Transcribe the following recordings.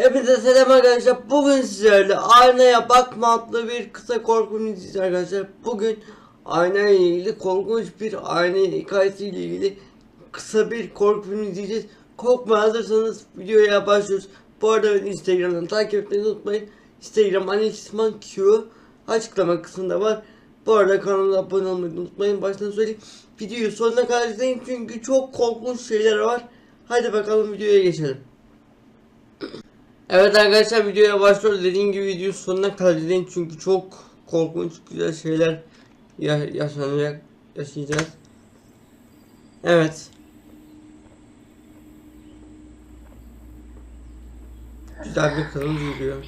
Hepinize selam arkadaşlar. Bugün sizlerle aynaya bakma adlı bir kısa korku izleyeceğiz arkadaşlar. Bugün ayna ile ilgili korkunç bir ayna hikayesiyle ilgili kısa bir korku filmi izleyeceğiz. Korkma hazırsanız videoya başlıyoruz. Bu arada Instagram'dan takip etmeyi unutmayın. Instagram Anisman Q açıklama kısmında var. Bu arada kanala abone olmayı unutmayın. Baştan söyleyeyim. Videoyu sonuna kadar izleyin çünkü çok korkunç şeyler var. Hadi bakalım videoya geçelim. Evet arkadaşlar videoya başlıyoruz. Dediğim gibi video sonuna kadar çünkü çok korkunç güzel şeyler ya yaşanacak, yaşayacağız. Evet. Güzel bir kadın yürüyor.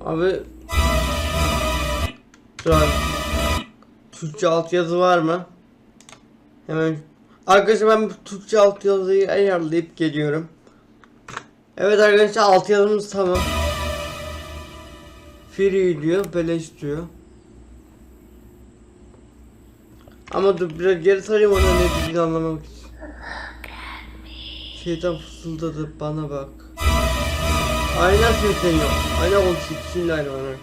Abi Dur abi. Türkçe altyazı var mı? Hemen Arkadaşlar ben Türkçe altyazıyı ayarlayıp geliyorum. Evet arkadaşlar altyazımız tamam. Free diyor, beleş diyor. Ama dur biraz geri sarayım ona ne dediğini anlamak için. Şeytan fısıldadı bana bak. Ayna sesleniyor. Ayna konuşuyor. Bismillahirrahmanirrahim.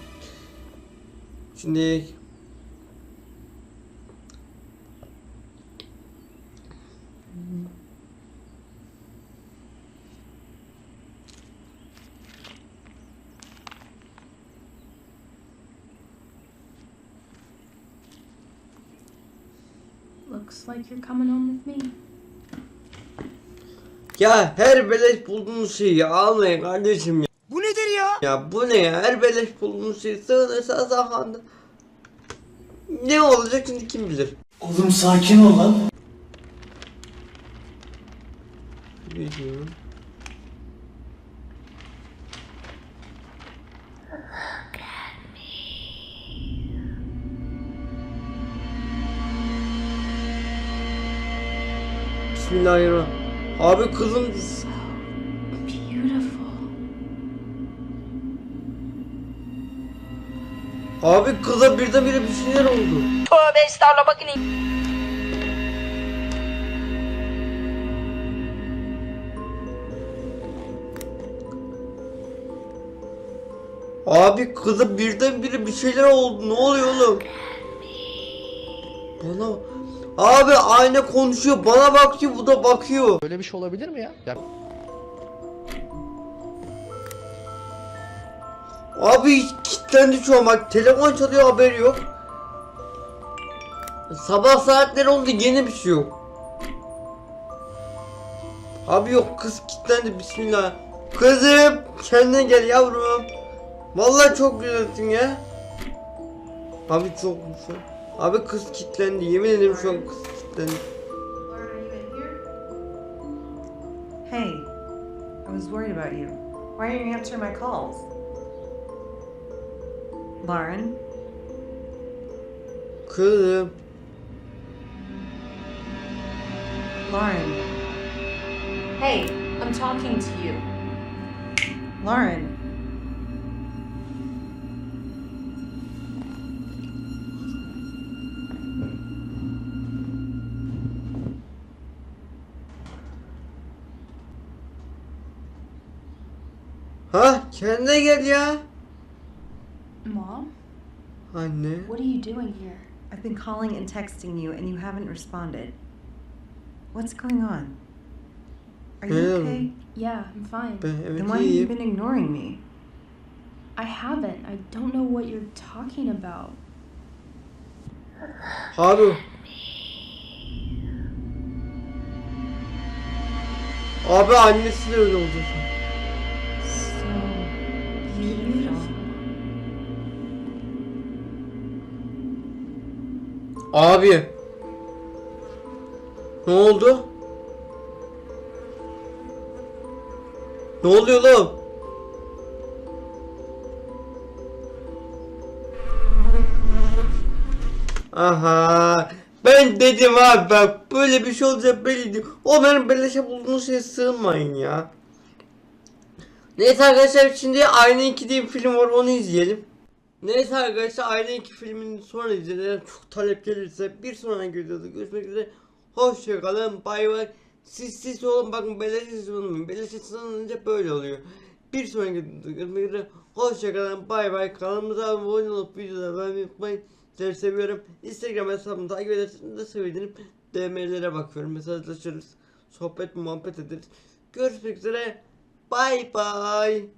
Şimdi Looks like you're coming home with me. ya her beleş bulduğunuz şeyi almayın kardeşim ya. Bu nedir ya? Ya bu ne ya? Her beleş bulduğunuz şey sığınırsa sahanda. Ne olacak şimdi kim bilir? Oğlum sakin ol lan. Bilmiyorum. Bismillahirrahmanirrahim. Abi kızım Beautiful. Abi kıza birdenbire bir şeyler oldu. Tövbe estağfurullah bakın Abi kıza birdenbire bir şeyler oldu. Ne oluyor oğlum? Bana Abi ayna konuşuyor. Bana bakıyor, bu da bakıyor. Böyle bir şey olabilir mi ya? ya Abi kilitlendi şu an bak telefon çalıyor haberi yok. Sabah saatleri oldu yeni bir şey yok. Abi yok kız kilitlendi bismillah. Kızım kendine gel yavrum. Vallahi çok güzelsin ya. Abi çok güzel. Abi kız kilitlendi yemin ederim şu an kız kilitlendi. Hey, I was worried about you. Why aren't you answering my calls? Lauren, Kızım. Lauren, Hey, I'm talking to you. Lauren. Ha kendine gel ya. Mom, Anne. what are you doing here? I've been calling and texting you and you haven't responded. What's going on? Are you Yeah. okay? Yeah, I'm fine. Ben Then why have you been ignoring me? I haven't. I don't know what you're talking about. Abi. Abi annesi de öyle oldu. Abi. Ne oldu? Ne oluyor lan? Aha. Ben dedim abi bak böyle bir şey olacak belliydi. O benim beleşe bulduğunuz şeye sığınmayın ya. Neyse arkadaşlar şimdi Aynı 2 diye bir film var onu izleyelim. Neyse arkadaşlar Aynı 2 filmini sonra izleyelim. Çok talep gelirse bir sonraki videoda görüşmek üzere. Hoşçakalın bay bay. Siz siz olun bakın belirsiz olmayın. Belirsiz olunca böyle oluyor. Bir sonraki videoda hoşçakalın bay bay kanalımıza abone olup videoları beğenmeyi unutmayın. Sizleri seviyorum. Instagram hesabımı takip ederseniz de sevinirim. DM'lere bakıyorum. Mesajlaşırız. Sohbet muhabbet ederiz. Görüşmek üzere. Bay bay.